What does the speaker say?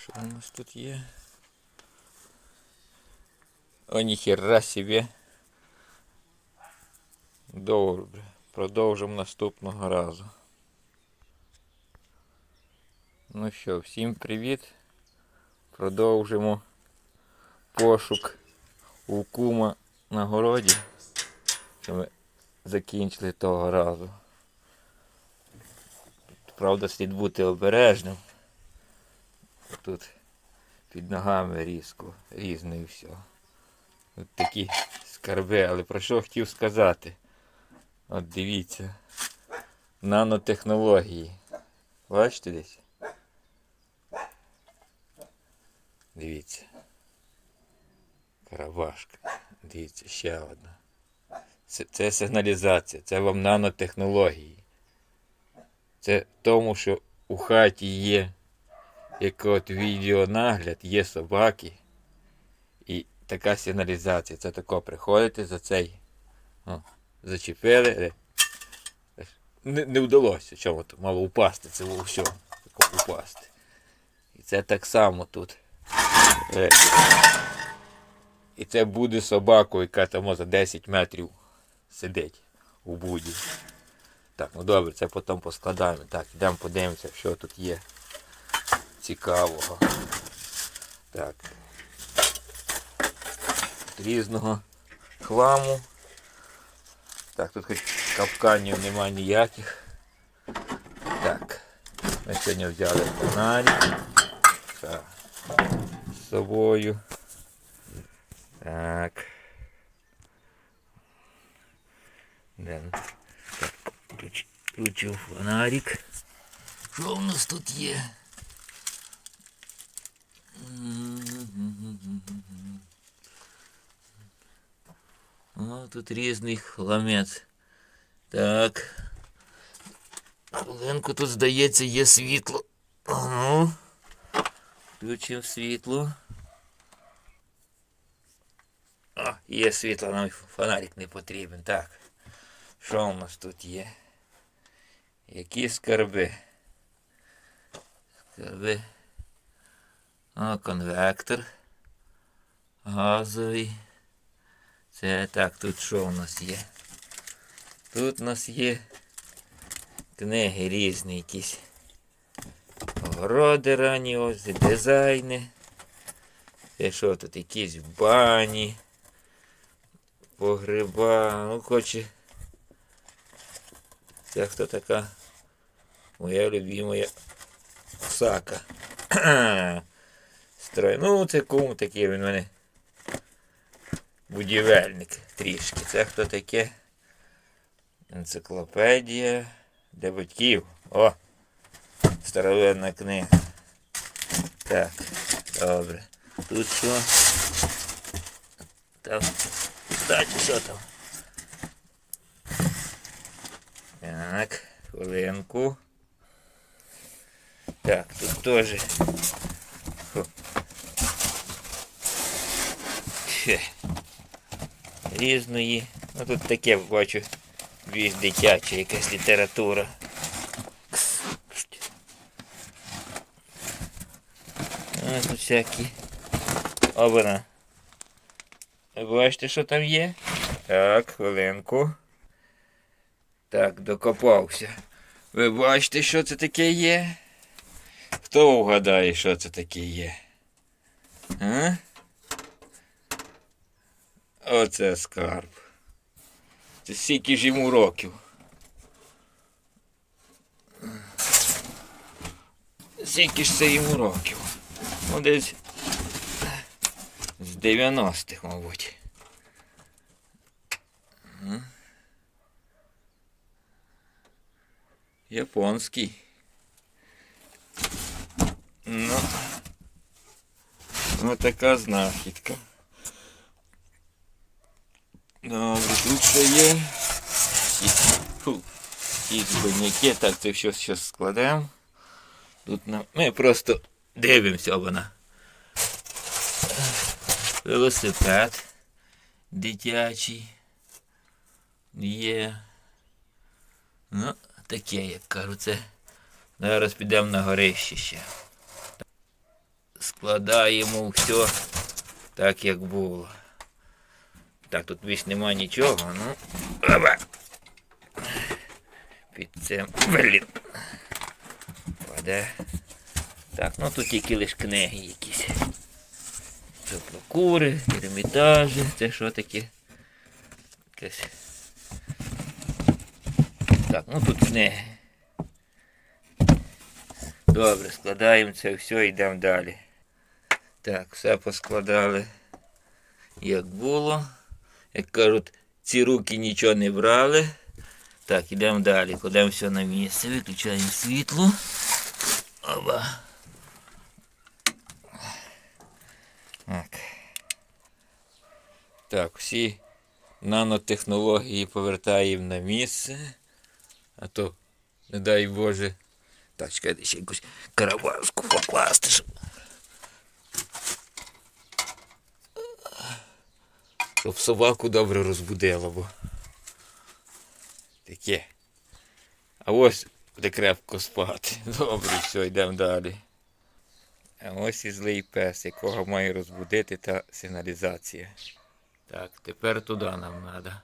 Що у нас тут є? О, ніхера собі. Добре. Продовжимо наступного разу. Ну що, всім привіт. Продовжимо пошук у кума на городі. Що ми закінчили того разу. Правда, слід бути обережним. Тут під ногами різко, різне і все. От такі скарби, але про що хотів сказати? От дивіться. Нанотехнології. Бачите десь? Дивіться. Карабашка. Дивіться, ще одна. Це, це сигналізація, це вам нанотехнології. Це тому, що у хаті є як от відеонагляд, є собаки. І така сигналізація. Це тако приходите за цей. О, зачепили. е, Не, не вдалося. Чому то мало упасти, це було все. Упасти. І це так само тут. Е, І це буде собаку, яка там за 10 метрів сидить у буді. Так, ну добре, це потім поскладаємо. Так, йдемо подивимося, що тут є цікавого. Так. Різного хламу. Так, тут хоч капканів нема ніяких. Так. Ми сьогодні взяли фонарик. Так. З собою. Так. Де? Так, включив фонарик. Що у нас тут є? О, тут різний хламець. Так. Хвилинку тут, здається, є світло. Ну. Включив світло. О, є світло, нам фонарик не потрібен. Так. Що у нас тут є? Які скарби? Скарби. Конвектор. Газовий. Це так, тут що у нас є? Тут у нас є книги різні якісь. Огороди ранні, ось дизайни. Це що тут якісь бані, погреба, ну хоче. Це хто така? Моя любимая Сака. Строй. Ну, це кум такий він мене. Будівельник трішки. Це хто таке? Енциклопедія для батьків. О! Старовинна книга. Так, добре. Тут що? Там. Кстати, що там? Так, хвилинку. Так, тут теж. Фе. Різної. Ну тут таке бачу більш дитяча якась література. А тут всякі. Обана. Бачите, що там є? Так, хвилинку. Так, докопався. Ви бачите, що це таке є? Хто вгадає, що це таке є? А? Оце скарб. Це стільки ж йому років. Скільки ж це йому років? Ну, десь з 90-х, мабуть. Японський. Ну, ну така знахідка. Добре, тут що є? Якісь- Фу. Так, це все зараз складемо. Тут нам... Ми просто дивимося вона. Велосипед дитячий. Є. Ну, таке, як кажу, це. Зараз підемо на горище ще. складаємо все так, як було. Так, тут більш нема нічого, ну. Оба. Під цим. Блін. Паде. Так, ну тут тільки лиш книги якісь. Теплокури, ермітажі, це що таке? Якесь. Так, ну тут книги. Добре, складаємо це все, йдемо далі. Так, все поскладали як було. Як кажуть, ці руки нічого не брали. Так, йдемо далі, кладемо все на місце, виключаємо світло. Оба. Так. Так, всі нанотехнології повертаємо на місце. А то, не дай Боже. Так, чекайте, ще якусь каравашку покласти. Щоб... щоб собаку добре розбудило, бо таке. А ось буде крепко спати. Добре, все, йдемо далі. А ось і злий пес, якого має розбудити та сигналізація. Так, тепер туди нам треба.